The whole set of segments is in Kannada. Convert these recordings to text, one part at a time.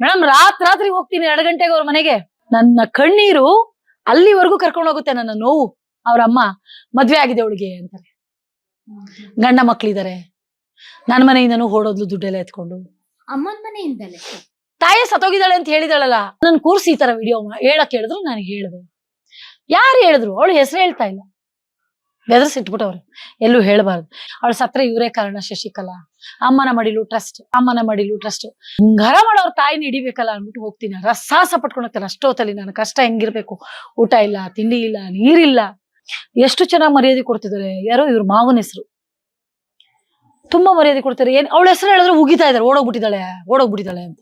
ಮೇಡಮ್ ರಾತ್ ರಾತ್ರಿ ಹೋಗ್ತೀನಿ ಎರಡು ಗಂಟೆಗೆ ಅವ್ರ ಮನೆಗೆ. ನನ್ನ ಕಣ್ಣೀರು ಅಲ್ಲಿವರೆಗೂ ಕರ್ಕೊಂಡು ಹೋಗುತ್ತೆ ನನ್ನ ನೋವು. ಅವ್ರ ಅಮ್ಮ ಮದ್ವೆ ಆಗಿದೆ ಅವಳಿಗೆ ಅಂತಾರೆ. ಗಂಡ ಮಕ್ಳಿದಾರೆ. ನನ್ನ ಮನೆಯಿಂದನು ಓಡೋದ್ಲು ದುಡ್ಡೆಲ್ಲ ಎತ್ಕೊಂಡು. ಅಮ್ಮನ ಮನೆಯಿಂದಲೇ? ತಾಯಿ ಸತ್ತೋಗಿದ್ದಾಳೆ ಅಂತ ಹೇಳಿದಾಳಲ್ಲ. ನನ್ ಕೂರ್ಸಿ ಈ ತರ ವಿಡಿಯೋ ಹೇಳಕ್ ಹೇಳಿದ್ರು ನಾನು ಹೇಳಿದೆ. ಯಾರು ಹೇಳಿದ್ರು? ಅವಳು ಹೆಸರು ಹೇಳ್ತಾ ಇಲ್ಲ. ಬೆದರ್ಸಿಟ್ಬಿಟ್ಟವ್ರು. ಎಲ್ಲೂ ಹೇಳಬಾರ್ದು. ಅವಳು ಸತ್ರ ಇವರೇ ಕಾರಣ ಶಶಿಕಲಾ. ಅಮ್ಮನ ಮಡಿಲು ಟ್ರಸ್ಟ್ ಅಮ್ಮನ ಮಡಿಲು ಟ್ರಸ್ಟ್ ಹಿಂಗಾರ ಮಾಡೋರ್ ತಾಯಿನ ಹಿಡಿಬೇಕಲ್ಲ ಅನ್ಬಿಟ್ಟು ಹೋಗ್ತೀನಿ. ರಸಾಸ ಪಟ್ಕೊಂಡೋಗ್ತಾರೆ ಅಷ್ಟೋತಲ್ಲಿ ನನ್ನ ಕಷ್ಟ ಹೆಂಗಿರ್ಬೇಕು? ಊಟ ಇಲ್ಲ ತಿಂಡಿ ಇಲ್ಲ ನೀರಿಲ್ಲ. ಎಷ್ಟು ಚೆನ್ನಾಗಿ ಮರ್ಯಾದೆ ಕೊಡ್ತಿದ್ದಾರೆ ಯಾರೋ ಇವ್ರ ಮಾವನ ಹೆಸರು. ತುಂಬಾ ಮರ್ಯಾದೆ ಕೊಡ್ತಾರೆ. ಏನ್ ಅವಳ ಹೆಸರು ಹೇಳಿದ್ರೆ ಉಗಿತಾ ಇದಾರೆ. ಓಡೋಗ್ಬಿಟ್ಟಿದ್ದಾಳೆ ಓಡೋಗ್ಬಿಟ್ಟಿದ್ದಾಳೆ ಅಂತ.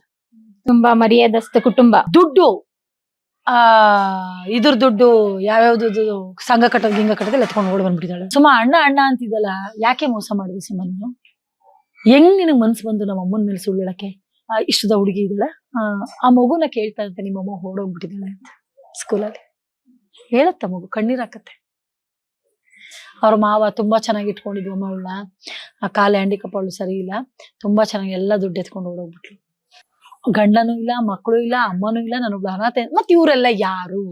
ತುಂಬಾ ಮರ್ಯಾದಸ್ತ ಕುಟುಂಬ. ದುಡ್ಡು. ಆ ಇದ್ರ ದುಡ್ಡು ಯಾವ್ಯಾವ್ದು ಸಂಘ ಕಟ್ಟೋದು ಹಿಂಗ ಕಟ್ಟದಲ್ಲಿ ಎತ್ಕೊಂಡು ಓಡ್ ಬಂದ್ಬಿಟ್ಟಿದ್ದಾಳೆ. ಸುಮ್ಮ ಅಣ್ಣ ಅಣ್ಣ ಅಂತಿದ್ದಲ್ಲ ಯಾಕೆ ಮೋಸ ಮಾಡಿದ್ವಿ ಸುಮ್ಮ ನೀನು? ಹೆಂಗ್ ನಿನಗೆ ಮನ್ಸು ಬಂದು ನಮ್ಮ ಅಮ್ಮನ ಮೇಲೆ ಸುಳ್ಳು ಆ, ಇಷ್ಟದ ಹುಡುಗಿ ಇದ್ದಾಳೆ ಆ, ಮಗುನ ಕೇಳ್ತಾ ಇರುತ್ತೆ ನಿಮ್ಮ ಅಮ್ಮ ಓಡೋಗ್ಬಿಟ್ಟಿದ್ದಾಳೆ ಅಂತ ಸ್ಕೂಲಲ್ಲಿ ಹೇಳತ್ತ ಮಗು ಕಣ್ಣೀರ್ ಹಾಕತ್ತೆ. ಅವ್ರ ಮಾವ ತುಂಬಾ ಚೆನ್ನಾಗಿ ಇಟ್ಕೊಂಡಿದ್ವು ಅಮ್ಮ ಅವಳನ್ನ. ಆ ಕಾಲ ಹ್ಯಾಂಡಿಕಪ್ ಅವಳು ಸರಿ ಇಲ್ಲ. ತುಂಬಾ ಚೆನ್ನಾಗಿ ಎಲ್ಲ ದುಡ್ಡು ಎತ್ಕೊಂಡು ಓಡೋಗ್ಬಿಟ್ಲು. ಗಂಡನೂ ಇಲ್ಲ ಮಕ್ಕಳು ಇಲ್ಲ ಅಮ್ಮನೂ ಇಲ್ಲ ನನಗೊಬ್ಳು ಅನಾಥ. ಮತ್ತೆ ಇವರೆಲ್ಲ ಯಾರು?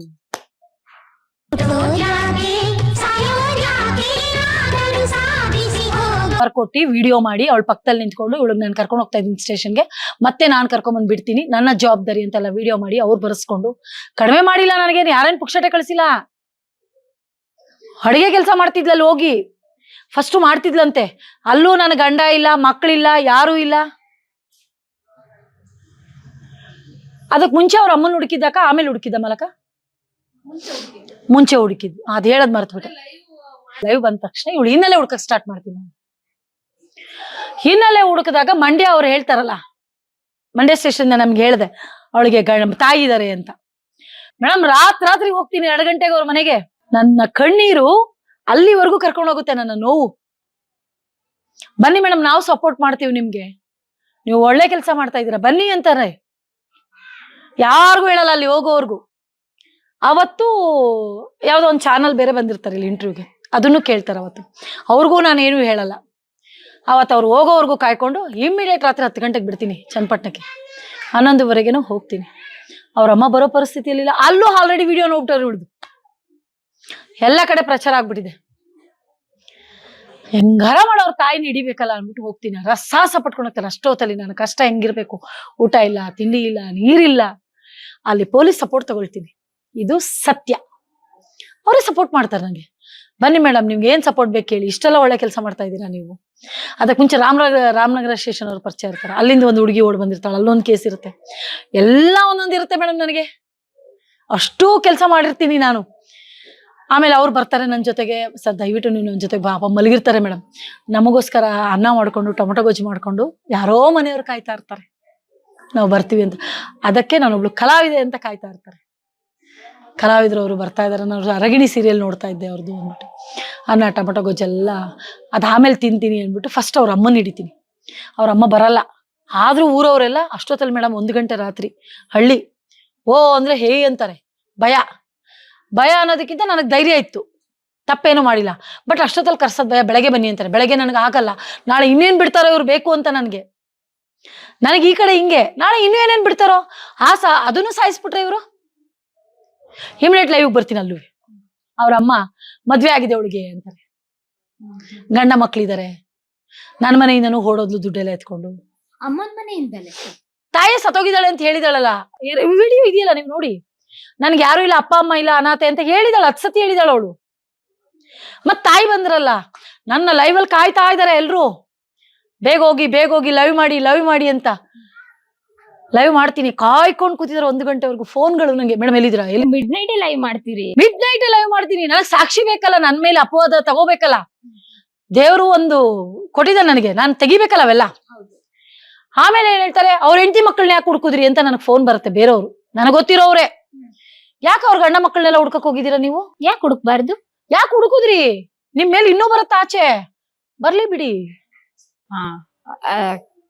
ಕೊಟ್ಟಿ ವಿಡಿಯೋ ಮಾಡಿ ಅವಳ ಪಕ್ಕದಲ್ಲಿ ನಿಂತ್ಕೊಂಡು ಇವಳಿಗೆ ನಾನು ಕರ್ಕೊಂಡು ಹೋಗ್ತಾ ಇದ್ದೀನಿ ಸ್ಟೇಷನ್ಗೆ ಮತ್ತೆ ನಾನು ಕರ್ಕೊಂಡ್ ಬಂದ್ ಬಿಡ್ತೀನಿ ನನ್ನ ಜವಾಬ್ದಾರಿ ಅಂತೆಲ್ಲ ವಿಡಿಯೋ ಮಾಡಿ ಅವ್ರು ಬರೆಸ್ಕೊಂಡು. ಕಡಿಮೆ ಮಾಡಿಲ್ಲ ನನಗೆ ಯಾರೇನು ಪುಕ್ಷಟೆ ಕಳಿಸಿಲ್ಲ. ಅಡುಗೆ ಕೆಲಸ ಮಾಡ್ತಿದ್ಲಲ್ಲಿ ಹೋಗಿ. ಫಸ್ಟ್ ಮಾಡ್ತಿದ್ಲಂತೆ. ಅಲ್ಲೂ ನನ್ನ ಗಂಡ ಇಲ್ಲ ಮಕ್ಕಳಿಲ್ಲ ಯಾರೂ ಇಲ್ಲ. ಅದಕ್ ಮುಂಚೆ ಅವ್ರ ಅಮ್ಮನ ಹುಡುಕಿದ್ದಕ್ಕ ಆಮೇಲೆ ಹುಡುಕಿದ್ದ ಮಲಕ? ಮುಂಚೆ ಹುಡುಕಿದ್ ಅದ್ ಹೇಳದ್ ಮರ್ತ್ಬಿಟ್ಟೆ. ಲೈವ್ ಬಂದ ತಕ್ಷಣ ಇವಳು ಹಿನ್ನೆಲೆ ಹುಡ್ಕಕ್ ಸ್ಟಾರ್ಟ್ ಮಾಡ್ತೀನಿ ನಾನು. ಹಿನ್ನೆಲೆ ಹುಡುಕದಾಗ ಮಂಡ್ಯ ಅವ್ರು ಹೇಳ್ತಾರಲ್ಲ, ಮಂಡ್ಯ ಸ್ಟೇಷನ್ ನಮ್ಗೆ ಹೇಳ್ದೆ, ಅವಳಿಗೆ ತಾಯಿ ಇದಾರೆ ಅಂತ. ಮೇಡಮ್ ರಾತ್ ರಾತ್ರಿ ಹೋಗ್ತೀನಿ, ಎರಡು ಗಂಟೆಗೆ ಅವ್ರ ಮನೆಗೆ. ನನ್ನ ಕಣ್ಣೀರು ಅಲ್ಲಿವರೆಗೂ ಕರ್ಕೊಂಡು ಹೋಗುತ್ತೆ ನನ್ನ ನೋವು. ಬನ್ನಿ ಮೇಡಮ್ ನಾವು ಸಪೋರ್ಟ್ ಮಾಡ್ತೀವಿ ನಿಮ್ಗೆ. ನೀವು ಒಳ್ಳೆ ಕೆಲಸ ಮಾಡ್ತಾ ಇದ್ದೀರಾ, ಬನ್ನಿ ಅಂತಾರೆ. ಯಾರಿಗೂ ಹೇಳಲ್ಲ ಅಲ್ಲಿ ಹೋಗೋವರೆಗೂ ಅವತ್ತು ಯಾವುದೋ ಒಂದು ಚಾನಲ್ ಬೇರೆ ಬಂದಿರ್ತಾರೆ ಇಲ್ಲಿ ಇಂಟರ್ವ್ಯೂಗೆ ಅದನ್ನು ಕೇಳ್ತಾರೆ ಅವತ್ತು. ಅವ್ರಿಗೂ ನಾನು ಏನೂ ಹೇಳಲ್ಲ. ಅವತ್ತು ಅವ್ರು ಹೋಗೋವರೆಗೂ ಕಾಯ್ಕೊಂಡು ಇಮ್ಮಿಡಿಯೇಟ್ ರಾತ್ರಿ ಹತ್ತು ಗಂಟೆಗೆ ಬಿಡ್ತೀನಿ ಚನ್ನಪಟ್ಟಣಕ್ಕೆ. ಹನ್ನೊಂದುವರೆಗೇನು ಹೋಗ್ತೀನಿ. ಅವ್ರ ಅಮ್ಮ ಬರೋ ಪರಿಸ್ಥಿತಿಯಲ್ಲಿಲ್ಲ. ಅಲ್ಲೂ ಆಲ್ರೆಡಿ ವಿಡಿಯೋ ನೋಡ್ಬಿಟ್ಟವ್ರು ಹಿಡಿದು ಎಲ್ಲ ಕಡೆ ಪ್ರಚಾರ ಆಗ್ಬಿಟ್ಟಿದೆ. ಹೆಂಗಾರ ಮಾಡೋರ್ ತಾಯಿನ ಹಿಡಿಬೇಕಲ್ಲ ಅಂದ್ಬಿಟ್ಟು ಹೋಗ್ತೀನಿ. ರಸಾಸ ಪಟ್ಕೊಂಡೋಗ್ತಾರೆ ಅಷ್ಟೊತ್ತಲ್ಲಿ ನನ್ನ ಕಷ್ಟ ಹೆಂಗಿರ್ಬೇಕು. ಊಟ ಇಲ್ಲ, ತಿಂಡಿ ಇಲ್ಲ, ನೀರಿಲ್ಲ. ಅಲ್ಲಿ ಪೊಲೀಸ್ ಸಪೋರ್ಟ್ ತಗೊಳ್ತೀನಿ. ಇದು ಸತ್ಯ. ಅವರೇ ಸಪೋರ್ಟ್ ಮಾಡ್ತಾರೆ ನನಗೆ ಬನ್ನಿ ಮೇಡಮ್, ನಿಮ್ಗೆ ಏನ್ ಸಪೋರ್ಟ್ ಬೇಕು ಹೇಳಿ. ಇಷ್ಟೆಲ್ಲ ಒಳ್ಳೆ ಕೆಲಸ ಮಾಡ್ತಾ ಇದ್ದೀರಾ ನೀವು? ಅದಕ್ಕೆ ಮುಂಚೆ ರಾಮನಗರ ರಾಮನಗರ ಸ್ಟೇಷನ್ ಅವ್ರು ಪರಿಚಯ ಇರ್ತಾರೆ. ಅಲ್ಲಿಂದ ಒಂದು ಹುಡುಗಿ ಓಡ್ ಬಂದಿರ್ತಾಳೆ, ಅಲ್ಲೊಂದು ಕೇಸ್ ಇರುತ್ತೆ. ಎಲ್ಲ ಒಂದೊಂದು ಇರುತ್ತೆ ಮೇಡಮ್ ನನಗೆ. ಅಷ್ಟು ಕೆಲಸ ಮಾಡಿರ್ತೀನಿ ನಾನು. ಆಮೇಲೆ ಅವ್ರು ಬರ್ತಾರೆ ನನ್ನ ಜೊತೆಗೆ. ಸರ್ ದಯವಿಟ್ಟು ನೀವು ನನ್ನ ಜೊತೆಗೆ ಪಾಪ ಮಲಗಿರ್ತಾರೆ ಮೇಡಮ್. ನಮಗೋಸ್ಕರ ಅನ್ನ ಮಾಡಿಕೊಂಡು, ಟೊಮೊಟೊ ಗೊಜ್ಜು ಮಾಡಿಕೊಂಡು ಯಾರೋ ಮನೆಯವ್ರು ಕಾಯ್ತಾ ಇರ್ತಾರೆ. ನಾವು ಬರ್ತೀವಿ ಅಂತ. ಅದಕ್ಕೆ ನಾನು ನಾನೊಬ್ಳು ಕಲಾವಿದೆ ಅಂತ ಕಾಯ್ತಾ ಇರ್ತಾರೆ. ಕಲಾವಿದ್ರು ಅವರು ಬರ್ತಾ ಇದ್ದಾರೆ ನಾನು ಅರಗಿಣಿ ಸೀರಿಯಲ್ ನೋಡ್ತಾ ಇದ್ದೆ ಅವ್ರದ್ದು ಅಂದ್ಬಿಟ್ಟು. ಅನ್ನ, ಟೊಮೊಟೊ, ಗೊಜ್ಜೆಲ್ಲ ಅದು ಆಮೇಲೆ ತಿಂತೀನಿ ಅಂದ್ಬಿಟ್ಟು ಫಸ್ಟ್ ಅವ್ರ ಅಮ್ಮನ ಹಿಡಿತೀನಿ. ಅವ್ರ ಅಮ್ಮ ಬರಲ್ಲ. ಆದರೂ ಊರವರೆಲ್ಲ ಅಷ್ಟೊತ್ತಲ್ಲಿ ಮೇಡಮ್ ಒಂದು ಗಂಟೆ ರಾತ್ರಿ ಹಳ್ಳಿ. ಓ, ಅಂದ್ರೆ ಹೇ ಅಂತಾರೆ. ಭಯ. ಭಯ ಅನ್ನೋದಕ್ಕಿಂತ ನನಗೆ ಧೈರ್ಯ ಇತ್ತು. ತಪ್ಪೇನು ಮಾಡಿಲ್ಲ. ಬಟ್ ಅಷ್ಟೊತ್ತಲ್ಲಿ ಕರ್ಸೋದು ಭಯ, ಬೆಳಗ್ಗೆ ಬನ್ನಿ ಅಂತಾರೆ. ಬೆಳಗ್ಗೆ ನನಗೆ ಆಗಲ್ಲ. ನಾಳೆ ಇನ್ನೇನ್ ಬಿಡ್ತಾರೋ ಇವ್ರು ಬೇಕು ಅಂತ ನನಗೆ. ನನಗೆ ಈ ಕಡೆ ಹಿಂಗೆ. ನಾಳೆ ಇನ್ನೂ ಏನೇನು ಬಿಡ್ತಾರೋ? ಆ ಸಾ, ಅದನ್ನು ಸಾಯಿಸ್ಬಿಟ್ರೆ ಇವರು? ಇಮಿಡಿಯೇಟ್ ಲೈವ್ ಬರ್ತೀನಿ ಅಲ್ಲೂ. ಅವ್ರ ಅಮ್ಮ ಮದ್ವೆ ಆಗಿದೆ ಅವಳಿಗೆ ಅಂತಾರೆ. ಗಂಡ ಮಕ್ಳಿದಾರೆ. ನನ್ನ ಮನೆಯಿಂದನೂ ಓಡೋದ್ಲು ದುಡ್ಡೆಲ್ಲ ಎತ್ಕೊಂಡು. ಅಮ್ಮನ ಮನೆಯಿಂದಲೇ? ತಾಯಿ ಸತ್ತೋಗಿದ್ದಾಳೆ ಅಂತ ಹೇಳಿದಾಳಲ್ಲ. ವಿಡಿಯೋ ಇದೆಯಲ್ಲ ನೀವು ನೋಡಿ. ನನ್ಗೆ ಯಾರು ಇಲ್ಲ ಅಪ್ಪ ಅಮ್ಮ ಇಲ್ಲ ಅನಾಥೆ ಅಂತ ಹೇಳಿದಾಳ ಹತ್ ಸತಿ ಹೇಳಿದಾಳ ಅವಳು. ಮತ್ ತಾಯಿ ಬಂದ್ರಲ್ಲ ನನ್ನ ಲೈವ್ ಅಲ್ಲಿ ಕಾಯ್ತಾ ಇದಾರೆ ಎಲ್ರು. ಬೇಗ ಹೋಗಿ ಬೇಗ ಹೋಗಿ ಲೈವ್ ಮಾಡಿ ಲೈವ್ ಮಾಡಿ ಅಂತ. ಲೈವ್ ಮಾಡ್ತೀನಿ. ಕಾಯ್ಕೊಂಡು ಕೂತಿದ್ರೆ ಒಂದು ಗಂಟೆವರೆಗೂ. ಫೋನ್ಗಳು ನಂಗೆ ಮೇಡಮ್ ಎಲ್ಲಿದ್ದೀರಾ? ಎಲ್ಲಿ ಮಿಡ್ ನೈಟ್ ಲೈವ್ ಮಾಡ್ತೀರಿ? ಮಿಡ್ ನೈಟ್ ಲೈವ್ ಮಾಡ್ತೀನಿ. ನನಗೆ ಸಾಕ್ಷಿ ಬೇಕಲ್ಲ ನನ್ ಮೇಲೆ ಅಪವಾದ ತಗೋಬೇಕಲ್ಲ. ದೇವರು ಒಂದು ಕೊಟ್ಟಿದ ನನಗೆ. ನಾನು ತೆಗಿಬೇಕಲ್ಲ ಅವೆಲ್ಲ. ಆಮೇಲೆ ಏನ್ ಹೇಳ್ತಾರೆ? ಅವ್ರ ಹೆಂಡತಿ ಮಕ್ಕಳನ್ನ ಯಾಕೆ ಹುಡ್ಕುದ್ರಿ ಅಂತ ನನಗೆ ಫೋನ್ ಬರುತ್ತೆ ಬೇರೆಯವರು. ನನಗೆ ಗೊತ್ತಿರೋವ್ರೆ. ಯಾಕೆ ಅವ್ರ ಗಂಡ ಮಕ್ಕಳನ್ನೆಲ್ಲ ಹುಡ್ಕಕ್ ಹೋಗಿದ್ದೀರಾ ನೀವು? ಯಾಕೆ ಹುಡುಕ್ಬಾರ್ದು? ಯಾಕೆ ಹುಡುಕುದ್ರಿ? ನಿಮ್ ಮೇಲೆ ಇನ್ನೂ ಬರುತ್ತಾ ಆಚೆ? ಬರ್ಲಿ ಬಿಡಿ. ಹಾ.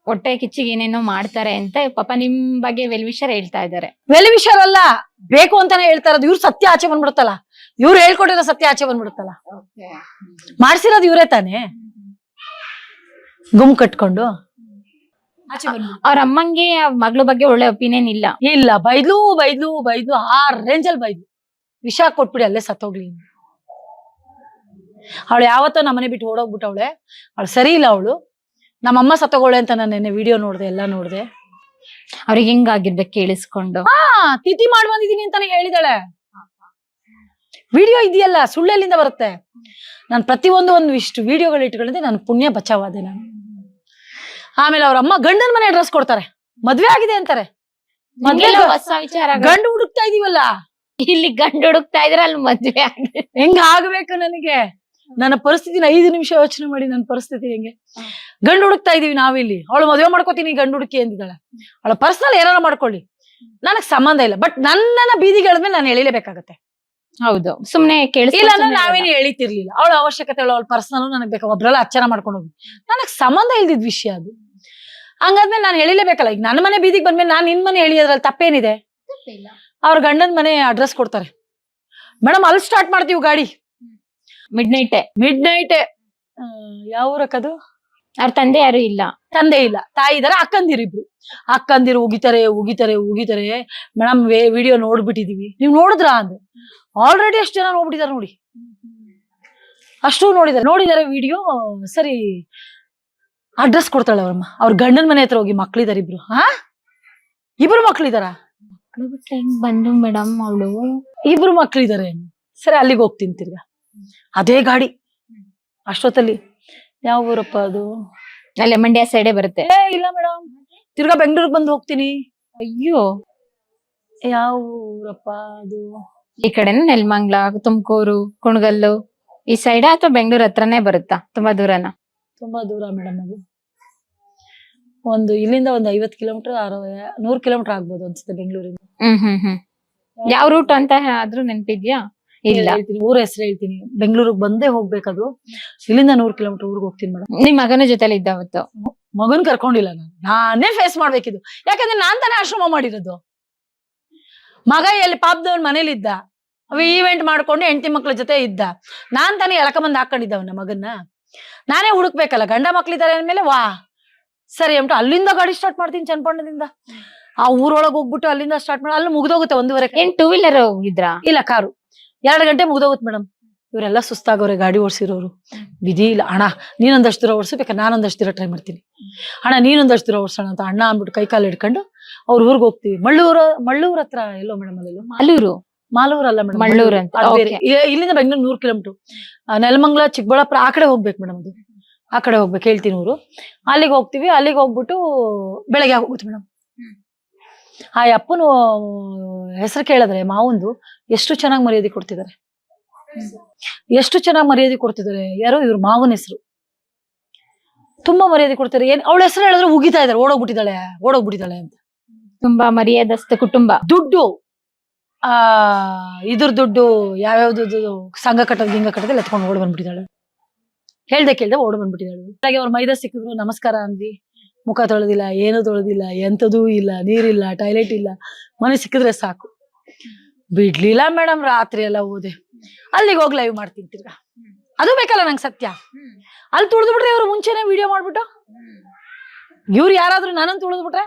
ಹೊಟ್ಟೆ ಕಿಚ್ಚಿಗೆ ಏನೇನೋ ಮಾಡ್ತಾರೆ ಅಂತ ಪಾಪ ನಿಮ್ ಬಗ್ಗೆ ವೆಲ್ವಿಷರ್ ಹೇಳ್ತಾ ಇದ್ದಾರೆ. ವೆಲ್ವಿಷರ್ ಅಲ್ಲ ಬೇಕು ಅಂತಾನೆ ಹೇಳ್ತಾ ಇರೋದು. ಇವ್ರು ಸತ್ಯ ಆಚೆ ಬಂದ್ಬಿಡುತ್ತಲ್ಲ. ಇವ್ರು ಹೇಳ್ಕೊಟ್ಟಿರೋ ಸತ್ಯ ಆಚೆ ಬಂದ್ಬಿಡುತ್ತಲ್ಲ. ಮಾಡ್ಸಿರೋದು ಇವರೇ ತಾನೆ? ಗುಮ್ ಕಟ್ಕೊಂಡು? ಅವ್ರ ಅಮ್ಮಂಗೆ ಆ ಮಗಳ ಬಗ್ಗೆ ಒಳ್ಳೆ ಒಪಿನಿಯನ್ ಇಲ್ಲ. ಇಲ್ಲ ಬೈದ್ಲು ಬೈದ್ಲು ಬೈದ್ಲು ಆ ರೇಂಜಲ್ಲಿ ಬೈದ್ಲು. ವಿಷ ಕೊಟ್ಬಿಡಿ ಅಲ್ಲೇ ಸತ್ತೋಗ್ಲಿ ಅವಳು ಯಾವತ್ತೋ ನಮ್ಮನೆ ಬಿಟ್ಟು ಓಡೋಗ್ಬಿಟ್ಟವಳೆ. ಅವಳು ಸರಿ ಇಲ್ಲ ಅವಳು. ನಮ್ಮಮ್ಮ ಸತ್ತಗೋಳೆ ಅಂತ ನಾನು ನೆನ್ನೆ ವಿಡಿಯೋ ನೋಡ್ದೆ ಎಲ್ಲ ನೋಡ್ದೆ. ಅವ್ರಿಗೆ ಹೆಂಗಾಗಿರ್ಬೇಕು ಕೇಳಿಸ್ಕೊಂಡು. ಹಾ ತಿಥಿ ಮಾಡಿ ಬಂದಿದೀನಿ ಅಂತಾನೆ ಹೇಳಿದಾಳೆ. ವಿಡಿಯೋ ಇದೆಯಲ್ಲ ಸುಳ್ಳೆಲ್ಲಿಂದ ಬರುತ್ತೆ? ನಾನು ಪ್ರತಿಯೊಂದು ಒಂದು ಇಷ್ಟು ವಿಡಿಯೋಗಳು ಇಟ್ಕೊಂಡಿದ್ದೆ ನಾನು ಪುಣ್ಯ ಬಚಾವಾದೆ ನಾನು. ಆಮೇಲೆ ಅವ್ರ ಅಮ್ಮ ಗಂಡನ ಮನೆ ಅಡ್ರೆಸ್ ಕೊಡ್ತಾರೆ. ಮದ್ವೆ ಆಗಿದೆ ಅಂತಾರೆ. ಮದ್ವೆ ಹೊಸ ವಿಚಾರ ಗಂಡು ಹುಡುಕ್ತಾ ಇದೀವಲ್ಲ? ಇಲ್ಲಿ ಗಂಡು ಹುಡುಕ್ತಾ ಇದ್ರೆ ಅಲ್ಲಿ ಮದ್ವೆ ಆಗಿದೆ ಹೆಂಗ ಆಗ್ಬೇಕು ನನಗೆ? ನನ್ನ ಪರಿಸ್ಥಿತಿನ ಐದು ನಿಮಿಷ ಯೋಚನೆ ಮಾಡಿ ನನ್ನ ಪರಿಸ್ಥಿತಿ ಹೆಂಗೆ? ಗಂಡು ಹುಡುಕ್ತಾ ಇದೀವಿ ನಾವಿಲ್ಲಿ. ಅವಳು ಮದುವೆ ಮಾಡ್ಕೋತೀನಿ ಗಂಡು ಹುಡುಕಿ ಅಂದಿದ್ದಾಳೆ. ಅವಳ ಪರ್ಸನಲ್ ಏನಾರ ಮಾಡ್ಕೊಳ್ಳಿ. ನನಗ್ ಸಂಬಂಧ ಇಲ್ಲ. ಬಟ್ ನನ್ನನ್ನ ಬೀದಿಗಳದ್ಮೇಲೆ ನಾನು ಎಳಿಲೇಬೇಕಾಗತ್ತೆ. ಹೌದು. ಸುಮ್ನೆ ಇಲ್ಲ ನಾವೇನು ಎಳಿತಿರ್ಲಿಲ್ಲ. ಅವಳ ಅವಶ್ಯಕತೆ ಅವಳ ಪರ್ಸನಲ್ ನನಗ್ ಬೇಕು. ಒಬ್ರಲ್ಲ ಅಚ್ಚರ ಮಾಡ್ಕೊಂಡು ಹೋಗಿ ನನಗ್ ಸಂಬಂಧ ಇಲ್ದಿದ್ ವಿಷಯ ಅದು. ಹಂಗಾದ್ಮೇಲೆ ನಾನು ಎಳಿಲೇಬೇಕಲ್ಲ. ಈಗ ನನ್ನ ಮನೆ ಬೀದಿಗೆ ಬಂದ್ಮೇಲೆ ನಾನು ನಿನ್ ಮನೆ ಎಳಿಯೋದ್ರಲ್ಲಿ ತಪ್ಪೇನಿದೆ? ಅವ್ರ ಗಂಡನ ಮನೆ ಅಡ್ರೆಸ್ ಕೊಡ್ತಾರೆ. ಮೇಡಮ್ ಅಲ್ಲಿ ಸ್ಟಾರ್ಟ್ ಮಾಡ್ತೀವಿ ಗಾಡಿ. ಮಿಡ್ ನೈಟ್ ಮಿಡ್ ನೈಟ್ ಯಾವ ಊರಕ್ಕದು ಅವ್ರ ತಂದೆ ಯಾರು ಇಲ್ಲ. ತಂದೆ ಇಲ್ಲ. ತಾಯಿ ಇದಾರೆ ಅಕ್ಕಂದಿರಿಬ್ರು ಅಕ್ಕಂದಿರು ಉಗಿತಾರೆ ಉಗಿತಾರೆ ಉಗಿತಾರೆ. Madam video ನೋಡ್ಬಿಟ್ಟಿದೀವಿ. ನೀವು ನೋಡಿದ್ರಾ ಅಂದ್ರೆ ಆಲ್ರೆಡಿ ಅಷ್ಟು ಜನ ನೋಡ್ಬಿಟ್ಟಿದಾರೆ ನೋಡಿ. ಅಷ್ಟು ನೋಡಿದ್ದಾರೆ ನೋಡಿದ್ದಾರೆ ವಿಡಿಯೋ ಸರಿ ಅಡ್ರೆಸ್ ಕೊಡ್ತಾಳೆ ಅವ್ರಮ್ಮ. ಅವ್ರ ಗಂಡನ ಮನೆ ಹತ್ರ ಹೋಗಿ ಮಕ್ಳಿದಾರೆ ಇಬ್ರು. ಹಾ ಇಬ್ರು ಮಕ್ಳಿದಾರ? ಮಕ್ಳು ಬಿಟ್ರೆ ಹೆಂಗ್ ಬಂದು ಮೇಡಮ್ ಅವಳು? ಇಬ್ರು ಮಕ್ಳಿದಾರೆ. ಸರಿ ಅಲ್ಲಿಗೆ ಹೋಗ್ತೀನಿ ತಿರ್ಗಾ. ಅದೇ ಗಾಡಿ. ಅಷ್ಟೊತ್ತಲ್ಲಿ. ಯಾವ ಊರಪ್ಪ ಅದು? ಅಲ್ಲೇ ಮಂಡ್ಯ ಸೈಡೇ ಬರುತ್ತೆ. ಏ ಇಲ್ಲ ಮೇಡಮ್ ತಿರ್ಗಾ ಬೆಂಗಳೂರಿಗೆ ಬಂದು ಹೋಗ್ತೀನಿ. ಅಯ್ಯೋ. ಯಾವ ಊರಪ್ಪ ಅದು? ಈ ಕಡೆನೇ ನೆಲಮಂಗ್ಲ ತುಮಕೂರು ಕುಣಗಲ್ಲು ಈ ಸೈಡ್ ಅಥವಾ ಬೆಂಗ್ಳೂರ್ ಹತ್ರನೇ ಬರುತ್ತಾ? ತುಂಬಾ ದೂರನ? ತುಂಬಾ ದೂರ ಮೇಡಮ್ ಅದು. ಒಂದು ಇಲ್ಲಿಂದ ಒಂದು ಐವತ್ ಕಿಲೋಮೀಟರ್ ನೂರ್ ಕಿಲೋಮೀಟರ್ ಆಗ್ಬೋದು ಅನ್ಸುತ್ತೆ ಬೆಂಗಳೂರಿಂದ. ಹ್ಮ್ ಹ್ಮ್ ಹ್ಮ್. ಯಾವ ರೂಟ್ ಅಂತ ಆದ್ರೂ ನೆನ್ಪಿದ್ಯಾ? ಇಲ್ಲ. ಹೇಳ್ತೀನಿ. ಊರ ಹೆಸರು ಹೇಳ್ತೀನಿ. ಬೆಂಗಳೂರಿಗೆ ಬಂದೇ ಹೋಗ್ಬೇಕದು ಇಲ್ಲಿಂದ ನೂರ್ ಕಿಲೋಮೀಟರ್ ಊರಿಗೆ ಹೋಗ್ತೀನಿ ಮೇಡಮ್ ನಿಮ್ ಮಗನ ಜೊತೆಲಿ ಇದ್ದ ಅವತ್ತು? ಮಗನ್ ಕರ್ಕೊಂಡಿಲ್ಲ ನಾನು. ನಾನೇ ಫೇಸ್ ಮಾಡ್ಬೇಕಿದು ಯಾಕಂದ್ರೆ ನಾನ್ ತಾನೇ ಆಶ್ರಮ ಮಾಡಿರೋದು. ಮಗ ಎಲ್ಲಿ ಪಾಪದವನ್ ಮನೇಲಿ ಇದ್ದ ಅವ ಈವೆಂಟ್ ಮಾಡ್ಕೊಂಡು ಹೆಂಡತಿ ಮಕ್ಳ ಜೊತೆ ಇದ್ದ. ನಾನ್ ತಾನೇ ಎಳ್ಕೊಂಬಂದ್ ಹಾಕೊಂಡಿದ್ದವನ ಮಗನ್ನ. ನಾನೇ ಹುಡುಕ್ಬೇಕಲ್ಲ ಗಂಡ ಮಕ್ಳಿದ್ದಾರೆ ಅಂದ್ಮೇಲೆ ವಾ. ಸರಿ ಎಂಟು ಅಲ್ಲಿಂದ ಗಾಡಿ ಸ್ಟಾರ್ಟ್ ಮಾಡ್ತೀನಿ ಚನ್ನಪಣ್ಣದಿಂದ ಆ ಊರೊಳಗೆ ಹೋಗ್ಬಿಟ್ಟು ಅಲ್ಲಿಂದ ಸ್ಟಾರ್ಟ್ ಮಾಡಿ. ಅಲ್ಲಿ ಮುಗ್ದೋಗುತ್ತೆ ಒಂದೂವರೆ ಏನ್ ಟೂ ವೀಲರ್ ಹೋಗಿದ್ರಾ ಇಲ್ಲ ಕಾರು. ಎರಡು ಗಂಟೆ ಮುಗ್ದೋಗುತ್ತೆ ಮೇಡಮ್. ಇವರೆಲ್ಲ ಸುಸ್ತಾಗೋರೆ ಗಾಡಿ ಓಡಿಸಿರೋರು. ವಿಧಿ ಇಲ್ಲ. ಅಣ್ಣ ನೀನೊಂದಷ್ಟು ದೂರ ಓಡಿಸ್ಬೇಕಾ ನಾನೊಂದಷ್ಟು ದೂರ ಟ್ರೈ ಮಾಡ್ತೀನಿ. ಅಣ್ಣ ನೀನೊಂದಷ್ಟು ದೂರ ಓಡಿಸೋಣ ಅಂತ ಅಣ್ಣ ಅಂದ್ಬಿಟ್ಟು ಕೈ ಕಾಲು ಹಿಡ್ಕೊಂಡು ಅವ್ರ ಊರಿಗೆ ಹೋಗ್ತೀವಿ. ಮಳ್ಳೂರು ಮಳ್ಳೂರ್ ಹತ್ರ ಎಲ್ಲೋ ಮೇಡಮ್ ಅಲ್ಲೆಲ್ಲೋ? ಮಾಲೂರು ಮಾಲೂರ್ ಅಲ್ಲ ಮೇಡಮ್. ಮಳ್ಳೂರ್ ಅಂತ. ಇಲ್ಲಿಂದ ಬೆಂಗಳೂರು ನೂರು ಕಿಲೋಮೀಟರ್. ನೆಲಮಂಗ್ಲ ಚಿಕ್ಕಬಳ್ಳಾಪುರ ಆ ಕಡೆ ಹೋಗ್ಬೇಕು ಮೇಡಮ್ ಅದು. ಆ ಕಡೆ ಹೋಗ್ಬೇಕು ಹೇಳ್ತೀನಿ ಊರು. ಅಲ್ಲಿಗೆ ಹೋಗ್ತೀವಿ. ಅಲ್ಲಿಗೆ ಹೋಗ್ಬಿಟ್ಟು ಬೆಳಗ್ಗೆ ಹೋಗುತ್ತೆ ಮೇಡಮ್. ಆ ಅಪ್ಪನು ಹೆಸರು ಕೇಳಿದ್ರೆ ಮಾವಂದು ಎಷ್ಟು ಚೆನ್ನಾಗಿ ಮರ್ಯಾದೆ ಕೊಡ್ತಿದ್ದಾರೆ ಎಷ್ಟು ಚೆನ್ನಾಗಿ ಮರ್ಯಾದೆ ಕೊಡ್ತಿದ್ದಾರೆ ಯಾರೋ ಇವ್ರ ಮಾವನ ಹೆಸರು. ತುಂಬಾ ಮರ್ಯಾದೆ ಕೊಡ್ತಾರೆ ಏನ್ ಅವಳ ಹೆಸರು ಹೇಳಿದ್ರೆ ಉಗಿತಾ ಇದಾರೆ ಓಡೋಗ್ಬಿಟ್ಟಿದ್ದಾಳೆ ಓಡೋಗ್ಬಿಟ್ಟಿದ್ದಾಳೆ ಅಂತ. ತುಂಬಾ ಮರ್ಯಾದಸ್ಥ ಕುಟುಂಬ. ದುಡ್ಡು ಆ ಇದ್ರ ದುಡ್ಡು ಯಾವ್ಯಾವ್ದು ಸಂಘ ಕಟ್ಟದ ಗಿಂಗ ಕಟ್ಟದಲ್ಲಿ ಎತ್ಕೊಂಡು ಓಡ್ ಬಂದ್ಬಿಟ್ಟಿದ್ದಾಳೆ ಹೇಳ್ದೆ ಕೇಳ್ದೆ ಓಡ್ ಬಂದ್ಬಿಟ್ಟಿದ್ದಾಳೆ ಹಾಗೆ ಅವ್ರ ಮೈದಾ ಸಿಕ್ಕಿದ್ರು ನಮಸ್ಕಾರ ಅಂದ್ವಿ. ಮುಖ ತೊಳೆದಿಲ್ಲ, ಏನು ತೊಳೆದಿಲ್ಲ ಎಂಥದೂ ಇಲ್ಲ, ನೀರಿಲ್ಲ ಟಾಯ್ಲೆಟ್ ಇಲ್ಲ. ಮನೆ ಸಿಕ್ಕಿದ್ರೆ ಸಾಕು. ಬಿಡ್ಲಿಲ್ಲ ಮೇಡಮ್ ರಾತ್ರಿ ಎಲ್ಲ ಓದೆ. ಅಲ್ಲಿಗೆ ಹೋಗಿ ಲೈವ್ ಮಾಡ್ತೀನಿ ತಿರ್ಗಾ. ಅದು ಬೇಕಲ್ಲ ನಂಗೆ ಸತ್ಯ. ಅಲ್ಲಿ ತುಳಿದು ಬಿಟ್ರೆ ಇವ್ರು ಮುಂಚೆನೆ ವಿಡಿಯೋ ಮಾಡ್ಬಿಟ್ಟು? ಇವ್ರು ಯಾರಾದ್ರೂ ನಾನಂತ ತುಳಿದು ಬಿಟ್ರೆ?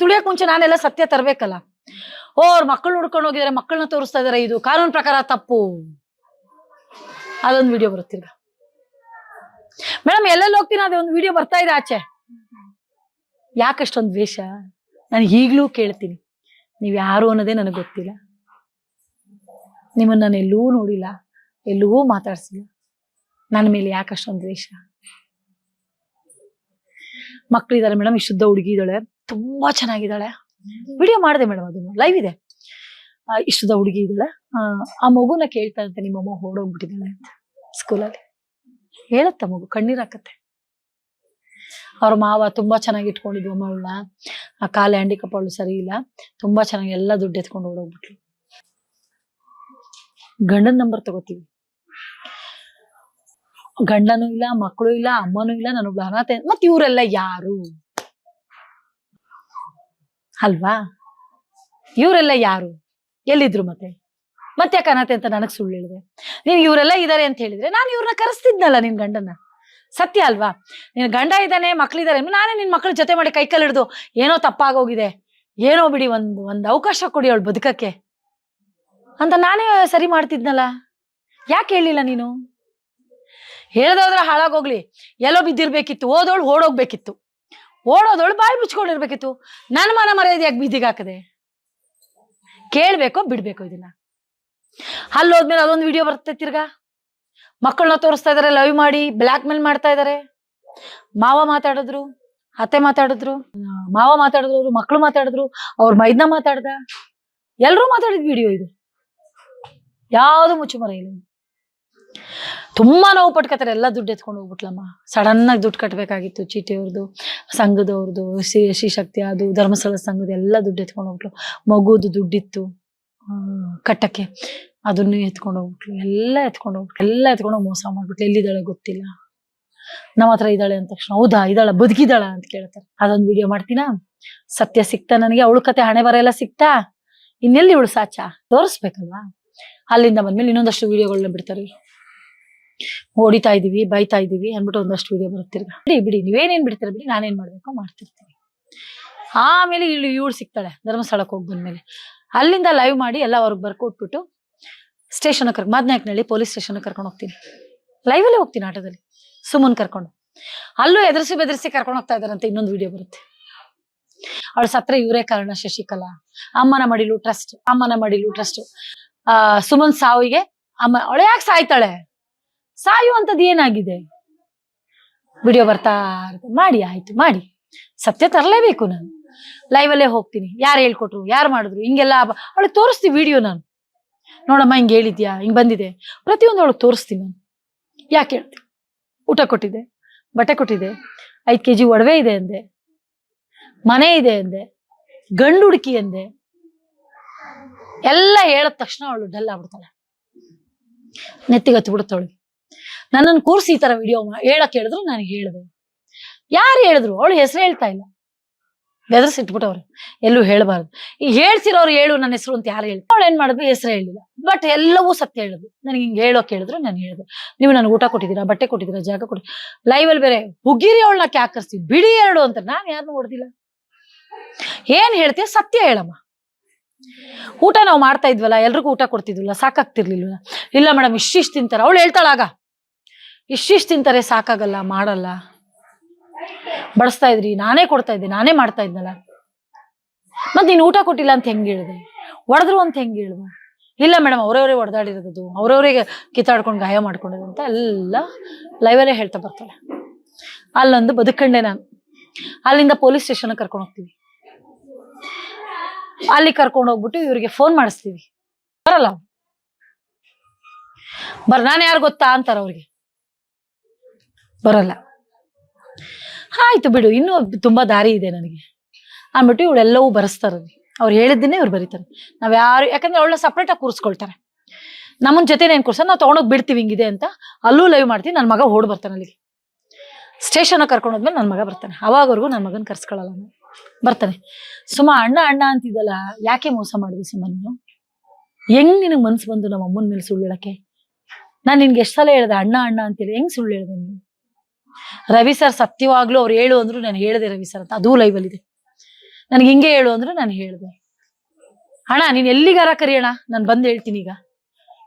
ತುಳಿಯಕ್ ಮುಂಚೆ ನಾನೆಲ್ಲ ಸತ್ಯ ತರ್ಬೇಕಲ್ಲ. ಓ, ಅವ್ರ ಮಕ್ಕಳು ಹುಡ್ಕೊಂಡು ಹೋಗಿದಾರೆ ಮಕ್ಕಳನ್ನ ತೋರಿಸ್ತಾ ಇದಾರೆ, ಇದು ಕಾನೂನು ಪ್ರಕಾರ ತಪ್ಪು. ಅದೊಂದು ವಿಡಿಯೋ ಬರುತ್ತಿರ್ಗ ಮೇಡಮ್ ಎಲ್ಲೆಲ್ಲಿ ಹೋಗ್ತೀನಿ ಅದೊಂದು ವಿಡಿಯೋ ಬರ್ತಾ ಇದೆ ಆಚೆ. ಯಾಕಷ್ಟೊಂದು ದ್ವೇಷ? ನಾನು ಈಗಲೂ ಕೇಳ್ತೀನಿ. ನೀವು ಯಾರು ಅನ್ನೋದೇ ನನಗೆ ಗೊತ್ತಿಲ್ಲ. ನಿಮ್ಮನ್ನ ನಾನು ಎಲ್ಲೂ ನೋಡಿಲ್ಲ. ಎಲ್ಲೂ ಮಾತಾಡ್ಸಿಲ್ಲ. ನನ್ನ ಮೇಲೆ ಯಾಕಷ್ಟೊಂದು ದ್ವೇಷ? ಮಕ್ಳಿದಾರೆ ಮೇಡಮ್ ಇಷ್ಟುದ್ದ ಹುಡುಗಿ ಇದ್ದಾಳೆ. ತುಂಬಾ ಚೆನ್ನಾಗಿದ್ದಾಳೆ. ವಿಡಿಯೋ ಮಾಡಿದೆ ಮೇಡಮ್ ಅದನ್ನು. ಲೈವ್ ಇದೆ. ಇಷ್ಟುದ ಹುಡುಗಿ ಇದ್ದಾಳೆ. ಆ, ಮಗುನ ಕೇಳ್ತಾ ಇರುತ್ತೆ ನಿಮ್ಮಮ್ಮ ಹೋಗ್ಬಿಟ್ಟಿದ್ದಾಳೆ ಅಂತ. ಸ್ಕೂಲಲ್ಲಿ ಹೇಳತ್ತ ಮಗು? ಕಣ್ಣೀರ್ ಹಾಕತ್ತೆ. ಅವ್ರ ಮಾವ ತುಂಬಾ ಚೆನ್ನಾಗಿ ಇಟ್ಕೊಂಡಿದ್ವಿ ಅವಳನ್ನ ಆ ಕಾಲ ಹ್ಯಾಂಡಿಕಪ್ ಅವಳು ಸರಿ ಇಲ್ಲ. ತುಂಬಾ ಚೆನ್ನಾಗಿ ಎಲ್ಲ ದುಡ್ಡು ಎತ್ಕೊಂಡು ಓಡೋಗ್ಬಿಟ್ಲು. ಗಂಡನ ನಂಬರ್ ತಗೋತೀವಿ. ಗಂಡನೂ ಇಲ್ಲ, ಮಕ್ಕಳು ಇಲ್ಲ, ಅಮ್ಮನೂ ಇಲ್ಲ, ನಾನೊಬ್ಳು ಅನಾಥೆ. ಮತ್ ಇವರೆಲ್ಲ ಯಾರು? ಅಲ್ವಾ? ಇವರೆಲ್ಲ ಯಾರು? ಎಲ್ಲಿದ್ರು ಮತ್ತೆ? ಮತ್ತೆ ಯಾಕೆ ಅನಾಥೆ ಅಂತ ನನಗೆ ಸುಳ್ಳು ಹೇಳಿದೆ? ನೀನ್ ಇವರೆಲ್ಲ ಇದಾರೆ ಅಂತ ಹೇಳಿದ್ರೆ ನಾನು ಇವ್ರನ್ನ ಕರೆಸ್ತಿದ್ನಲ್ಲ ನಿನ್ ಗಂಡನ ಸತ್ಯ ಅಲ್ವಾ? ನಿನ್ನ ಗಂಡ ಇದ್ದಾನೆ, ಮಕ್ಳಿದಾರೆ ನಾನೇ ನಿನ್ನ ಮಕ್ಳ ಜೊತೆ ಮಾಡಿ ಕೈ ಹಿಡ್ದು ಏನೋ ತಪ್ಪಾಗೋಗಿದೆ. ಏನೋ ಬಿಡಿ ಒಂದು ಒಂದು ಅವಕಾಶ ಕೊಡಿ ಅವಳು ಬದುಕಕ್ಕೆ. ಅಂತ ನಾನೇ ಸರಿ ಮಾಡ್ತಿದ್ನಲ್ಲ? ಯಾಕೆ ಹೇಳಿಲ್ಲ ನೀನು? ಹೇಳದೋದ್ರೆ ಹಾಳಾಗೋಗ್ಲಿ ಎಲ್ಲೋ ಬಿದ್ದಿರ್ಬೇಕಿತ್ತು ಓದೋಳು ಓಡೋಗ್ಬೇಕಿತ್ತು. ಓಡೋದೋಳು ಬಾಯಿ ಮುಚ್ಕೊಂಡಿರ್ಬೇಕಿತ್ತು. ನನ್ನ ಮನ ಮರ್ಯಾದೆ ಯಾಕೆ ಬೀದಿಗೆ ಹಾಕದೆ? ಕೇಳ್ಬೇಕೋ ಬಿಡ್ಬೇಕೋ ಇದನ್ನ? ಅಲ್ಲಿ ಹೋದ್ಮೇಲೆ ಅದೊಂದು ವಿಡಿಯೋ ಬರುತ್ತೆ ತಿರ್ಗಾ? ಮಕ್ಕಳನ್ನ ತೋರಿಸ್ತಾ ಇದಾರೆ ಲವ್ ಮಾಡಿ ಬ್ಲಾಕ್ ಮೇಲ್ ಮಾಡ್ತಾ ಇದಾರೆ. ಮಾವ ಮಾತಾಡಿದ್ರು, ಅತ್ತೆ ಮಾತಾಡಿದ್ರು, ಮಾವ ಮಾತಾಡಿದ್ರು ಮಕ್ಕಳು ಮಾತಾಡಿದ್ರು, ಅವ್ರ ಮೈದ್ನ ಮಾತಾಡ್ದ. ಎಲ್ರೂ ಮಾತಾಡಿದ ವಿಡಿಯೋ ಇದು. ಯಾವ್ದು ಮುಚ್ಚುಮರ ಇಲ್ಲ. ತುಂಬಾ ನೋವು ಪಟ್ಕೋತಾರೆ, ಎಲ್ಲ ದುಡ್ಡು ಎತ್ಕೊಂಡು ಹೋಗ್ಬಿಟ್ಲಮ್ಮ. ಸಡನ್ ಆಗಿ ದುಡ್ಡು ಕಟ್ಟಬೇಕಾಗಿತ್ತು ಚೀಟಿ ಅವ್ರದ್ದು ಸಂಘದವ್ರದ್ದು ಶ್ರೀ ಶಕ್ತಿ ಅದು ಧರ್ಮಸ್ಥಳ ಸಂಘದ ಎಲ್ಲ ದುಡ್ಡು ಎತ್ಕೊಂಡು ಹೋಗ್ಬಿಟ್ಲು. ಮಗುದು ದುಡ್ಡಿತ್ತು ಕಟ್ಟಕ್ಕೆ. ಅದನ್ನು ಎತ್ಕೊಂಡು ಹೋಗ್ಬಿಟ್ಲು. ಎಲ್ಲ ಎತ್ಕೊಂಡು ಹೋಗ್ಬಿಟ್ಲು. ಎಲ್ಲ ಎತ್ಕೊಂಡು ಮೋಸ ಮಾಡ್ಬಿಟ್ಲು. ಎಲ್ಲಿದ್ದಾಳೆ ಗೊತ್ತಿಲ್ಲ. ನಮ್ಮ ಹತ್ರ ಇದ್ದಾಳೆ ಅಂದ ತಕ್ಷಣ. ಹೌದಾ? ಇದ್ದಾಳ ಬದುಕಿದಾಳ ಅಂತ ಕೇಳ್ತಾರೆ. ಅದೊಂದು ವಿಡಿಯೋ ಮಾಡ್ತೀನಾ? ಸತ್ಯ ಸಿಕ್ತಾ ನನಗೆ? ಅವಳು ಕತೆ ಹಣೆ ಬರ ಎಲ್ಲ ಸಿಕ್ತಾ? ಇನ್ನೆಲ್ಲಿ ಇವಳು ಸಾಚ? ತೋರಿಸ್ಬೇಕಲ್ವಾ? ಅಲ್ಲಿಂದ ಬಂದ್ಮೇಲೆ ಇನ್ನೊಂದಷ್ಟು ವಿಡಿಯೋಗಳನ್ನ ಬಿಡ್ತಾರೆ. ಓಡಿತಾ ಇದೀವಿ, ಬೈತಾ ಇದೀವಿ ಅಂದ್ಬಿಟ್ಟು ಒಂದಷ್ಟು ವಿಡಿಯೋ ಬರುತ್ತಿರ್ಗ. ಬಿಡಿ ಬಿಡಿ, ನೀವೇನೇನ್ ಬಿಡ್ತೀರ ಬಿಡಿ, ನಾನೇನ್ ಮಾಡ್ಬೇಕು ಮಾಡ್ತಿರ್ತೀನಿ. ಆಮೇಲೆ ಇಲ್ಲಿ ಇವಳು ಸಿಗ್ತಾಳೆ ಧರ್ಮಸ್ಥಳಕ್ಕೆ ಹೋಗಿ ಬಂದ್ಮೇಲೆ. ಅಲ್ಲಿಂದ ಲೈವ್ ಮಾಡಿ ಎಲ್ಲ ಅವ್ರಿಗೆ ಬರ್ಕೊಟ್ಬಿಟ್ಟು ಸ್ಟೇಷನ್ ಕರ್ ಮಾದನಾಯಕನಹಳ್ಳಿ ಪೊಲೀಸ್ ಸ್ಟೇಷನ್ ಕರ್ಕೊಂಡು ಹೋಗ್ತೀನಿ. ಲೈವಲ್ಲೇ ಹೋಗ್ತೀನಿ ಆಟೋದಲ್ಲಿ. ಸುಮನ್ ಕರ್ಕೊಂಡು. ಅಲ್ಲೂ ಎದುರಿಸಿ ಬೆದರಿಸಿ ಕರ್ಕೊಂಡು ಹೋಗ್ತಾ ಇದಾರಂತ ಇನ್ನೊಂದು ವಿಡಿಯೋ ಬರುತ್ತೆ. ಅವಳು ಸತ್ರ ಇವರೇ ಕಾರಣ ಶಶಿಕಲಾ. ಅಮ್ಮನ ಮಡಿಲು ಟ್ರಸ್ಟ್ ಅಮ್ಮನ ಮಡಿಲು ಟ್ರಸ್ಟ್ ಆ, ಸುಮನ್ ಸಾವಿಗೆ ಅಮ್ಮ, ಅವಳು ಯಾಕೆ ಸಾಯ್ತಾಳೆ? ಸಾಯುವಂಥದ್ದು ಏನಾಗಿದೆ? ವಿಡಿಯೋ ಬರ್ತಾ. ಮಾಡಿ, ಆಯ್ತು, ಮಾಡಿ. ಸತ್ಯ ತರಲೇಬೇಕು ನಾನು. ಲೈವಲ್ಲೇ ಹೋಗ್ತೀನಿ. ಯಾರು ಹೇಳ್ಕೊಟ್ರು, ಯಾರು ಮಾಡಿದ್ರು, ಹಿಂಗೆಲ್ಲ ಅವಳಿಗೆ ತೋರಿಸ್ತೀವಿ ವಿಡಿಯೋ ನಾನು. ನೋಡಮ್ಮ, ಹಿಂಗೆ ಹೇಳಿದ್ಯಾ? ಹಿಂಗೆ ಬಂದಿದೆ. ಪ್ರತಿಯೊಂದು ಅವಳು ತೋರಿಸ್ತೀನಿ ನಾನು. ಯಾಕೆ ಹೇಳ್ತೀನಿ ಊಟ ಕೊಟ್ಟಿದ್ದೆ, ಬಟ್ಟೆ ಕೊಟ್ಟಿದ್ದೆ, ಐದು ಕೆ ಜಿ ಒಡವೆ ಇದೆ ಅಂದೆ, ಮನೆ ಇದೆ ಅಂದೆ, ಗಂಡು ಹುಡುಕಿ ಅಂದೆ. ಎಲ್ಲ ಹೇಳಿದ ತಕ್ಷಣ ಅವಳು ಡಲ್ ಆಗ್ಬಿಡ್ತಾಳೆ. ನೆತ್ತಿಗತ್ತು ಬಿಡುತ್ತವಳಿಗೆ ನನ್ನನ್ನು ಕೂರಿಸಿ ಈ ತರ ವಿಡಿಯೋ ಹೇಳಕ್ ಹೇಳಿದ್ರು, ನಾನು ಹೇಳಿದೆ. ಯಾರು ಹೇಳಿದ್ರು? ಅವಳು ಹೆಸರು ಹೇಳ್ತಾ ಇಲ್ಲ. ಬೆದರ್ಸಿಟ್ಬಿಟ್ಟವ್ರು. ಎಲ್ಲೂ ಹೇಳಬಾರ್ದು. ಈ ಹೇಳ್ತಿರೋರು ಹೇಳು ನನ್ನ ಹೆಸರು ಅಂತ ಯಾರು ಹೇಳಿ ಅವಳು ಏನ್ ಮಾಡಿದ್ರು ಹೆಸರು ಹೇಳಿಲ್ಲ. ಬಟ್ ಎಲ್ಲವೂ ಸತ್ಯ ಹೇಳುದು. ನನಗೆ ಹಿಂಗೆ ಹೇಳೋಕೆ ಹೇಳಿದ್ರು, ನಾನು ಹೇಳಿದೆ. ನೀವು ನನಗೆ ಊಟ ಕೊಟ್ಟಿದ್ದೀರಾ? ಬಟ್ಟೆ ಕೊಟ್ಟಿದ್ದೀರಾ? ಜಾಗ ಕೊಟ್ಟಿ ಲೈವಲ್ಲಿ ಬೇರೆ ಹುಗಿರಿ ಅವಳನ್ನ ಕ್ಯಾಕರ್ಸ್ತೀವಿ ಬಿಡಿ ಎರಡು ಅಂತ ನಾನು ಯಾರನ್ನೂ ಹೊಡೆದಿಲ್ಲ. ಏನ್ ಹೇಳ್ತೀಯ ಸತ್ಯ ಹೇಳಮ್ಮ. ಊಟ ನಾವು ಮಾಡ್ತಾ ಇದ್ವಲ್ಲ, ಎಲ್ರಿಗೂ ಊಟ ಕೊಡ್ತಿದ್ವಲ್ಲ ಸಾಕಾಗ್ತಿರ್ಲಿಲ್ಲ ಇಲ್ಲ ಮೇಡಮ್ ಇಷ್ಟಿಷ್ಟು ತಿಂತಾರೆ. ಅವಳು ಹೇಳ್ತಾಳಾಗ. ಇಷ್ಟಿಷ್ಟು ತಿಂತಾರೆ, ಸಾಕಾಗಲ್ಲ, ಮಾಡಲ್ಲ. ಬಡಿಸ್ತಾ ಇದ್ರಿ, ನಾನೇ ಕೊಡ್ತಾ ಇದ್ದೆ, ನಾನೇ ಮಾಡ್ತಾ ಇದ್ನಲ್ಲ. ಮತ್ತೆ ನೀನ್ ಊಟ ಕೊಟ್ಟಿಲ್ಲ ಅಂತ ಹೆಂಗ್ ಹೇಳಿದೆ? ಒಡದ್ರು ಅಂತ ಹೆಂಗ್ ಹೇಳ್ದೆ? ಇಲ್ಲ ಮೇಡಮ್ ಅವರವರೇ ಹೊಡೆದಾಡಿರೋದು, ಅವ್ರವ್ರಿಗೆ ಕಿತ್ತಾಡ್ಕೊಂಡು ಗಾಯ ಮಾಡ್ಕೊಂಡಿರೋದು ಅಂತ ಎಲ್ಲ ಲೈವಲ್ಲೇ ಹೇಳ್ತಾ ಬರ್ತಾಳೆ. ಅಲ್ಲೊಂದು ಬದುಕಂಡೆ ನಾನು. ಅಲ್ಲಿಂದ ಪೊಲೀಸ್ ಸ್ಟೇಷನ್ ಕರ್ಕೊಂಡು ಹೋಗ್ತೀವಿ. ಅಲ್ಲಿ ಕರ್ಕೊಂಡು ಹೋಗ್ಬಿಟ್ಟು ಇವ್ರಿಗೆ ಫೋನ್ ಮಾಡಿಸ್ತೀವಿ. ಬರಲ್ಲ ಬರ್ ಬರ, ನಾನು ಯಾರು ಗೊತ್ತಾ ಅಂತಾರ ಅವ್ರಿಗೆ. ಬರಲ್ಲ. ಆಯ್ತು ಬಿಡು, ಇನ್ನೂ ತುಂಬಾ ದಾರಿ ಇದೆ ನನಗೆ. ಅಂದ್ಬಿಟ್ಟು ಇವಳೆಲ್ಲವೂ ಬರೆಸ್ತಾರೆ ಅವ್ರು ಹೇಳಿದ್ದನ್ನೇ ಇವ್ರು ಬರೀತಾರೆ. ನಾವ್ ಯಾರು, ಯಾಕಂದ್ರೆ ಅವಳನ್ನ ಸಪ್ರೇಟ್ ಆಗಿ ಕೂರಿಸ್ಕೊಳ್ತಾರೆ. ನಮ್ಮನ್ ಜೊತೆ ಏನ್ ಕೂರ್ಸ ನಾವು ತಗೊಂಡೋಗಿ ಬಿಡ್ತೀವಿ ಹಿಂಗಿದೆ ಅಂತ ಅಲ್ಲೂ ಲೈವ್ ಮಾಡ್ತೀನಿ ನನ್ನ ಮಗ ಓಡ್ ಬರ್ತಾನೆ ಅಲ್ಲಿಗೆ. ಸ್ಟೇಷನ್ ಕರ್ಕೊಂಡು ಹೋದ್ಮೇಲೆ ನನ್ನ ಮಗ ಬರ್ತಾನೆ. ಅವಾಗವರೆಗೂ ನನ್ನ ಮಗನ್ ಕರ್ಸ್ಕೊಳ್ಳಲ್ಲ ನಾನು ಬರ್ತಾನೆ. ಸುಮ್ಮ ಅಣ್ಣ ಅಣ್ಣ ಅಂತಿದ್ದಲ್ಲ, ಯಾಕೆ ಮೋಸ ಮಾಡಿದ್ವಿ ಸುಮ್ಮ ನೀನು? ಹೆಂಗ್ ನಿನಗೆ ಮನ್ಸು ಬಂದು ನಮ್ಮ ಅಮ್ಮನ ಮೇಲೆ ಸುಳ್ಳು ಹೇಳಕ್ಕೆ? ನಾನು ನಿನ್ಗೆ ಎಷ್ಟು ಸಲ ಹೇಳ್ದೆ, ಅಣ್ಣ ಅಣ್ಣ ಅಂತೇಳಿ ಹೆಂಗ್ ಸುಳ್ಳು ಹೇಳ್ದೆ ನೀನು? ರವಿ ಸರ್ ಸತ್ಯವಾಗ್ಲೂ ಅವ್ರು ಹೇಳು ಅಂದ್ರು ನಾನು ಹೇಳ್ದೆ ರವಿ ಸರ್ ಅಂತ, ಅದೂ ಲೈವ್ ಇದೆ ನನ್ಗೆ ಹಿಂಗೆ ಹೇಳು ಅಂದ್ರು ನಾನು ಹೇಳ್ದೆ. ಅಣ್ಣ, ನೀನ್ ಎಲ್ಲಿಗಾರ ಕರಿಯೋಣ ನಾನು ಬಂದು ಹೇಳ್ತೀನಿ ಈಗ.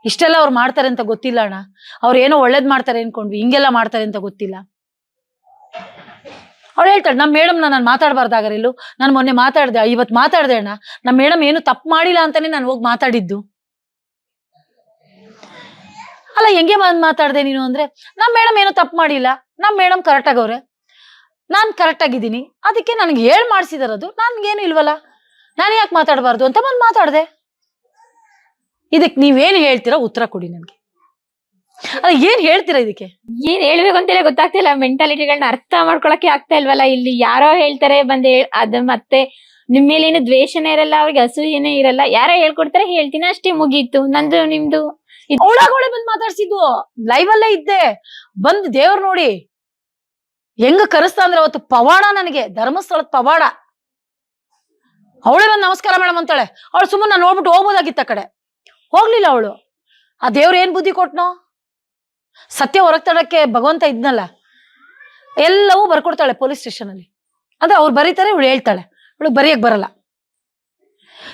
ಇಷ್ಟೆಲ್ಲ ಅವ್ರು ಮಾಡ್ತಾರೆ ಅಂತ ಗೊತ್ತಿಲ್ಲ ಅಣ್ಣ. ಅವ್ರು ಏನೋ ಒಳ್ಳೇದ್ ಮಾಡ್ತಾರೆ ಅನ್ಕೊಂಡ್ವಿ, ಹಿಂಗೆಲ್ಲ ಮಾಡ್ತಾರೆ ಅಂತ ಗೊತ್ತಿಲ್ಲ. ಅವ್ಳು ಹೇಳ್ತಾಳೆ ನಮ್ಮ ಮೇಡಮ್ ನಾನು ಮಾತಾಡಬಾರ್ದಾಗಾರ ಎಲ್ಲೂ ನಾನು ಮೊನ್ನೆ ಮಾತಾಡ್ದೆ ಇವತ್ತು ಮಾತಾಡ್ದೆ ಅಣ್ಣ. ನಮ್ಮ ಮೇಡಮ್ ಏನು ತಪ್ಪು ಮಾಡಿಲ್ಲ ಅಂತಾನೆ ನಾನು ಹೋಗಿ ಮಾತಾಡಿದ್ದು. ಅಲ್ಲ, ಹೆಂಗೆ ಬಂದ್ ಮಾತಾಡ್ದೆ ನೀನು ಅಂದ್ರೆ ನಮ್ಮ ಮೇಡಮ್ ಏನು ತಪ್ಪು ಮಾಡಿಲ್ಲ. ನಮ್ಮ ಮೇಡಮ್ ಕರೆಕ್ಟ್ ಆಗವ್ರೆ ನಾನ್ ಕರೆಕ್ಟ್ ಆಗಿದ್ದೀನಿ ಅದಕ್ಕೆ ನನಗೆ ಹೇಳ್ ಮಾಡಿಸಿದಾರದು ನನ್ಗೇನು ಇಲ್ವಲ್ಲ? ನಾನು ಯಾಕೆ ಮಾತಾಡಬಾರ್ದು? ಅಂತ ಬಂದು ಮಾತಾಡ್ದೆ. ಇದಕ್ಕೆ ನೀವೇನು ಹೇಳ್ತೀರಾ ಉತ್ತರ ಕೊಡಿ ನನಗೆ. ಏನ್ ಹೇಳ್ತೀರಾ ಇದಕ್ಕೆ? ಏನ್ ಹೇಳ್ಬೇಕು ಅಂತೇಳಿ ಗೊತ್ತಾಗ್ತಿಲ್ಲ. ಮೆಂಟಾಲಿಟಿಗಳನ್ನ ಅರ್ಥ ಮಾಡ್ಕೊಳಕ್ಕೆ ಆಗ್ತಾ ಇಲ್ವಲ್ಲ? ಇಲ್ಲಿ ಯಾರೋ ಹೇಳ್ತಾರೆ, ಬಂದ್ ಅದ ಮತ್ತೆ ನಿಮ್ ಮೇಲೆ ಏನು ದ್ವೇಷನೇ ಇರಲ್ಲ, ಅವ್ರಿಗೆ ಅಸೂಯೆನೇ ಇರಲ್ಲ. ಯಾರೋ ಹೇಳ್ಕೊಡ್ತಾರೆ, ಹೇಳ್ತೀನಿ. ಅಷ್ಟೇ ಮುಗೀತು. ನಂದು, ನಿಮ್ದು? ಅವಳಾಗೋಳೆ ಬಂದ್ ಮಾತಾಡ್ಸಿದ್ದು. ಲೈವ್ ಅಲ್ಲೇ ಇದ್ದೆ. ಬಂದ್ ದೇವ್ರ ನೋಡಿ. ಹೆಂಗ ಕರೆಸ್ತಾ ಅಂದ್ರೆ ಅವತ್ತು ಪವಾಡ ನನಗೆ. ಧರ್ಮಸ್ಥಳದ ಪವಾಡ. ಅವಳೇ ಬಂದ್ ನಮಸ್ಕಾರ ಮೇಡಮ್ ಅಂತಾಳೆ. ಅವಳು ಸುಮ್ಮನೆ ನಾನು ನೋಡ್ಬಿಟ್ಟು ಹೋಗ್ಬೋದಾಗಿತ್ತ ಕಡೆ. ಹೋಗ್ಲಿಲ್ಲ ಅವಳು. ಆ ದೇವ್ರ ಏನ್ ಬುದ್ಧಿ ಕೊಟ್ನೋ? ಸತ್ಯ ಹೊರಗ್ ತಡಕ್ಕೆ ಭಗವಂತ ಇದ್ನಲ್ಲ. ಎಲ್ಲವೂ ಬರ್ಕೊಡ್ತಾಳೆ ಪೊಲೀಸ್ ಸ್ಟೇಷನ್ ಅಲ್ಲಿ ಅಂದ್ರೆ ಅವ್ರು ಬರೀತಾರೆ, ಇವಳು ಹೇಳ್ತಾಳೆ. ಇವಳು ಬರೆಯಕ್ ಬರಲ್ಲ.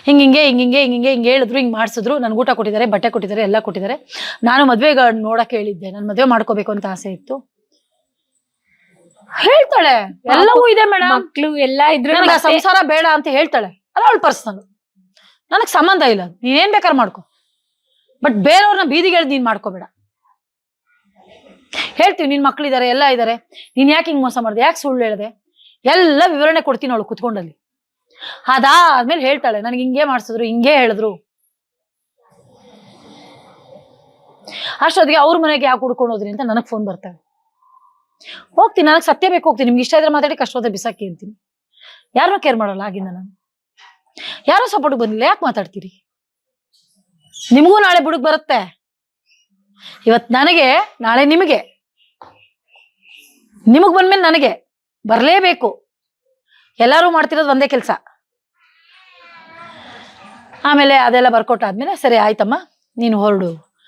ಹಿಂಗ್ ಹಿಂಗೆ ಹಿಂಗೆ ಹಿಂಗೆ ಹಿಂಗ್ ಹಿಂಗೆ ಹಿಂಗೆ ಹೇಳಿದ್ರು ಹಿಂಗೆ ಮಾಡಿಸಿದ್ರು. ನನ್ನ ಊಟ ಕೊಟ್ಟಿದ್ದಾರೆ ಬಟ್ಟೆ ಕೊಟ್ಟಿದ್ದಾರೆ ಎಲ್ಲ ಕೊಟ್ಟಿದ್ದಾರೆ. ನಾನು ಮದ್ವೆಗೆ ನೋಡಕ್ಕೆ ಹೇಳಿದ್ದೆ. ನಾನು ಮದುವೆ ಮಾಡ್ಕೋಬೇಕು ಅಂತ ಆಸೆ ಇತ್ತು. ಹೇಳ್ತಾಳೆ. ಎಲ್ಲವೂ ಇದೆ ಮೇಡಮ್ ಮಕ್ಳು ಎಲ್ಲ ಇದ್ರು ನನಗೆ ಸಂಸಾರ ಬೇಡ ಅಂತ ಹೇಳ್ತಾಳೆ. ಅದ ಅವಳ ಪರ್ಸನಲ್ ನನಗ್ ಸಂಬಂಧ ಇಲ್ಲ. ನೀನೇನ್ ಬೇಕಾದ್ರೆ ಮಾಡ್ಕೊ. ಬಟ್ ಬೇರೆಯವ್ರನ್ನ ಬೀದಿಗೆ ನೀನ್ ಮಾಡ್ಕೋಬೇಡ. ಹೇಳ್ತೀವಿ ನಿನ್ ಮಕ್ಳಿದಾರೆ ಎಲ್ಲ ಇದಾರೆ. ನೀನ್ ಯಾಕೆ ಹಿಂಗ್ ಮೋಸ ಮಾಡ್ದೆ? ಯಾಕೆ ಸುಳ್ಳು ಹೇಳ್ದೆ? ಎಲ್ಲ ವಿವರಣೆ ಕೊಡ್ತೀನಿ ಅವಳು ಕುತ್ಕೊಂಡಲ್ಲಿ. ಅದಾದ್ಮೇಲೆ ಹೇಳ್ತಾಳೆ, ನನಗೆ ಹಿಂಗೆ ಮಾಡ್ಸಿದ್ರು, ಹಿಂಗೆ ಹೇಳಿದ್ರು. ಅಷ್ಟೊತ್ತಿಗೆ ಅವ್ರ ಮನೆಗೆ ಯಾಕೆ ಹುಡ್ಕೊಂಡು ಹೋದ್ರಿ ಅಂತ ನನಗ್ ಫೋನ್ ಬರ್ತಾಳೆ. ಹೋಗ್ತೀನಿ, ನನಗೆ ಸತ್ಯ ಬೇಕು, ಹೋಗ್ತೀನಿ. ನಿಮ್ಗೆ ಇಷ್ಟ ಇದ್ರೆ ಮಾತಾಡಿ, ಕಷ್ಟ ಹೋದ್ರೆ ಬಿಸಾಕಿ ಅಂತೀನಿ. ಯಾರನ್ನೂ ಕೇರ್ ಮಾಡಲ್ಲ ಆಗಿಂದ ನಾನು. ಯಾರೋ ಸಪೋರ್ಟ್ ಬಂದಿಲ್ಲ, ಯಾಕೆ ಮಾತಾಡ್ತೀರಿ? ನಿಮಗೂ ನಾಳೆ ಬುಡಕ್ ಬರುತ್ತೆ. ಇವತ್ ನನಗೆ, ನಾಳೆ ನಿಮಗೆ. ನಿಮಗ್ ಬಂದ್ಮೇಲೆ ನನಗೆ. ಬರಲೇಬೇಕು. ಎಲ್ಲರೂ ಮಾಡ್ತಿರೋದು ಒಂದೇ ಕೆಲಸ. ಆಮೇಲೆ ಅದೆಲ್ಲ ಬರ್ಕೊಟ್ಟಾದ್ಮೇಲೆ ಸರಿ ಆಯ್ತಮ್ಮ ನೀನು ಹೊರಡು.